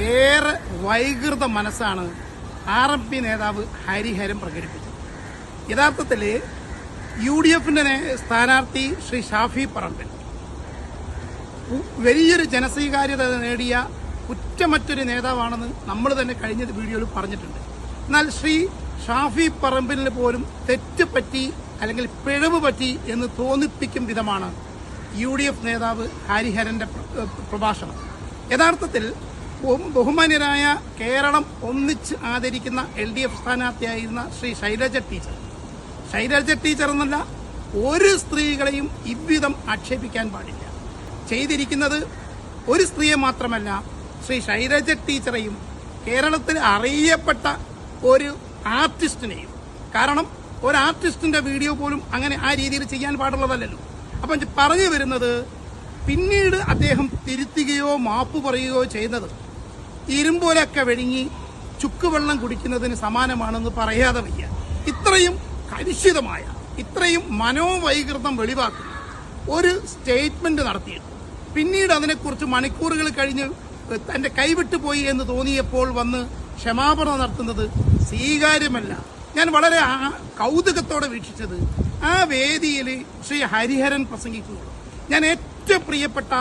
ഏറെ വൈകൃത മനസ്സാണ് R M P നേതാവ് ഹരിഹരൻ പ്രകടിപ്പിച്ചത്. യഥാർത്ഥത്തിൽ യു ഡി എഫിന്റെ സ്ഥാനാർത്ഥി ശ്രീ ഷാഫി പറമ്പിൽ. വലിയൊരു ജനസ്വീകാര്യത നേടിയ കുറ്റമറ്റൊരു നേതാവാണെന്ന് നമ്മൾ തന്നെ കഴിഞ്ഞ വീഡിയോയിൽ പറഞ്ഞിട്ടുണ്ട്. എന്നാൽ ശ്രീ ഷാഫി പറമ്പിലിന് പോലും തെറ്റ് പറ്റി അല്ലെങ്കിൽ പിഴവ് പറ്റി എന്ന് തോന്നിപ്പിക്കും വിധമാണ് യു ഡി എഫ് നേതാവ് ഹരിഹരന്റെ പ്രഭാഷണം. യഥാർത്ഥത്തിൽ ബഹുമാന്യരായ കേരളം ഒന്നിച്ച് ആദരിക്കുന്ന എൽ ഡി എഫ് സ്ഥാനാർത്ഥിയായിരുന്ന ശ്രീ ശൈലജ ടീച്ചർ. ശൈലജ ടീച്ചർ എന്നല്ല ഒരു സ്ത്രീകളെയും ഇവിധം ആക്ഷേപിക്കാൻ പാടില്ല. ചെയ്തിരിക്കുന്നത് ഒരു സ്ത്രീയെ മാത്രമല്ല ശ്രീ ശൈലജ ടീച്ചറെയും കേരളത്തിൽ അറിയപ്പെട്ട ഒരു ആർട്ടിസ്റ്റിനെയും. കാരണം ഒരു ആർട്ടിസ്റ്റിന്റെ വീഡിയോ പോലും അങ്ങനെ ആ രീതിയിൽ ചെയ്യാൻ പാടുള്ളതല്ലല്ലോ. അപ്പം പറഞ്ഞു വരുന്നത് പിന്നീട് അദ്ദേഹം തിരുത്തുകയോ മാപ്പ് പറയുകയോ ചെയ്യുന്നത് ഇരുമ്പോലൊക്കെ വെഴുങ്ങി ചുക്കുവെള്ളം കുടിക്കുന്നതിന് സമാനമാണെന്ന് പറയാതെ വയ്യ. ഇത്രയും കലുഷിതമായ ഇത്രയും മനോവൈകൃതം വെളിവാക്കുന്ന ഒരു സ്റ്റേറ്റ്മെന്റ് നടത്തിയിട്ട് പിന്നീട് അതിനെക്കുറിച്ച് മണിക്കൂറുകൾ കഴിഞ്ഞ് തന്റെ കൈവിട്ടു പോയി എന്ന് തോന്നിയപ്പോൾ വന്ന് ക്ഷമാപണം നടത്തുന്നത് സ്വീകാര്യമല്ല. ഞാൻ വളരെ കൗതുകത്തോടെ വീക്ഷിച്ചത് ആ വേദിയിൽ ശ്രീ ഹരിഹരൻ പ്രസംഗിക്കുന്നു ഞാൻ ഏറ്റവും പ്രിയപ്പെട്ട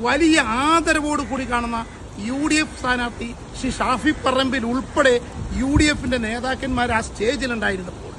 വലിയ ആദരവോട് കൂടി കാണുന്ന യു ഡി എഫ് സ്ഥാനാർത്ഥി ശ്രീ ഷാഫി പറമ്പിൽ ഉൾപ്പെടെ യു ഡി എഫിന്റെ നേതാക്കന്മാർ ആ സ്റ്റേജിലുണ്ടായിരുന്നപ്പോൾ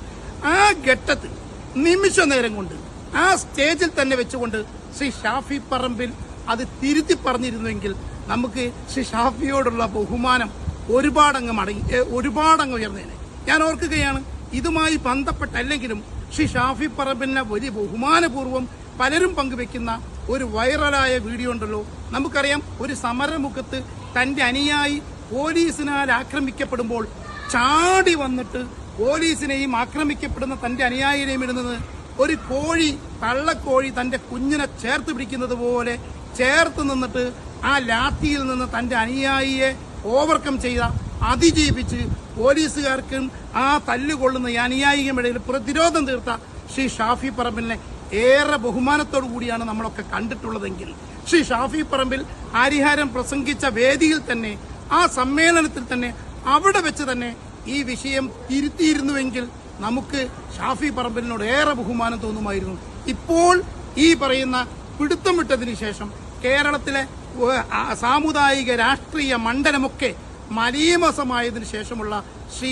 ആ ഘട്ടത്തിൽ നിമിഷ നേരം കൊണ്ട് ആ സ്റ്റേജിൽ തന്നെ വെച്ചുകൊണ്ട് ശ്രീ ഷാഫി പറമ്പിൽ അത് തിരുത്തി പറഞ്ഞിരുന്നുവെങ്കിൽ നമുക്ക് ശ്രീ ഷാഫിയോടുള്ള ബഹുമാനം ഒരുപാടങ്ങ് മടങ്ങി ഒരുപാടങ്ങ് ഉയർന്നേനെ. ഞാൻ ഓർക്കുകയാണ് ഇതുമായി ബന്ധപ്പെട്ടല്ലെങ്കിലും ശ്രീ ഷാഫി പറമ്പിലിനെ വലിയ ബഹുമാനപൂർവം പലരും പങ്കുവെക്കുന്ന ഒരു വൈറലായ വീഡിയോ ഉണ്ടല്ലോ. നമുക്കറിയാം ഒരു സമരമുഖത്ത് തന്റെ അനുയായി പോലീസിനാൽ ആക്രമിക്കപ്പെടുമ്പോൾ ചാടി വന്നിട്ട് പോലീസിനെയും ആക്രമിക്കപ്പെടുന്ന തന്റെ അനുയായിനെയും ഇടുന്നത് ഒരു കോഴി തള്ളക്കോഴി തന്റെ കുഞ്ഞിനെ ചേർത്ത് പിടിക്കുന്നത് പോലെ ചേർത്ത് നിന്നിട്ട് ആ ലാത്തിയിൽ നിന്ന് തന്റെ അനുയായിയെ ഓവർകം ചെയ്ത അതിജീവിച്ച് പോലീസുകാർക്കും ആ തല്ലുകൊള്ളുന്ന ഈ അനുയായികമിടയിൽ പ്രതിരോധം തീർത്ത ശ്രീ ഷാഫി പറമ്പിലിനെ ഏറെ ബഹുമാനത്തോടു കൂടിയാണ് നമ്മളൊക്കെ കണ്ടിട്ടുള്ളതെങ്കിൽ. ശ്രീ ഷാഫി പറമ്പിൽ ഹരിഹാരം പ്രസംഗിച്ച വേദിയിൽ തന്നെ ആ സമ്മേളനത്തിൽ തന്നെ അവിടെ വെച്ച് തന്നെ ഈ വിഷയം തിരുത്തിയിരുന്നുവെങ്കിൽ നമുക്ക് ഷാഫി പറമ്പിലിനോട് ഏറെ ബഹുമാനം തോന്നുമായിരുന്നു. ഇപ്പോൾ ഈ പറയുന്ന പിടുത്തം വിട്ടതിന് ശേഷം കേരളത്തിലെ സാമുദായിക രാഷ്ട്രീയ മണ്ഡലമൊക്കെ മലീമസമായതിനു ശേഷമുള്ള ശ്രീ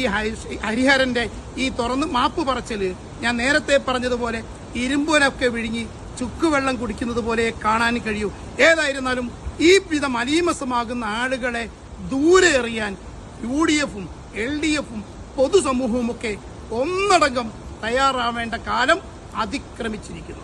ഹരിഹരന്റെ ഈ തുറന്ന് മാപ്പ് പറച്ചിൽ ഞാൻ നേരത്തെ പറഞ്ഞതുപോലെ ഇരുമ്പുലൊക്കെ വിഴുങ്ങി ചുക്കുവെള്ളം കുടിക്കുന്നത് പോലെ കാണാൻ കഴിയൂ. ഏതായിരുന്നാലും ഈ വിധം അലീമസമാകുന്ന ആളുകളെ ദൂരെ എറിയാൻ യു ഡി എഫും എൽ ഡി എഫും പൊതുസമൂഹവും ഒക്കെ ഒന്നടങ്കം തയ്യാറാവേണ്ട കാലം അതിക്രമിച്ചിരിക്കുന്നു.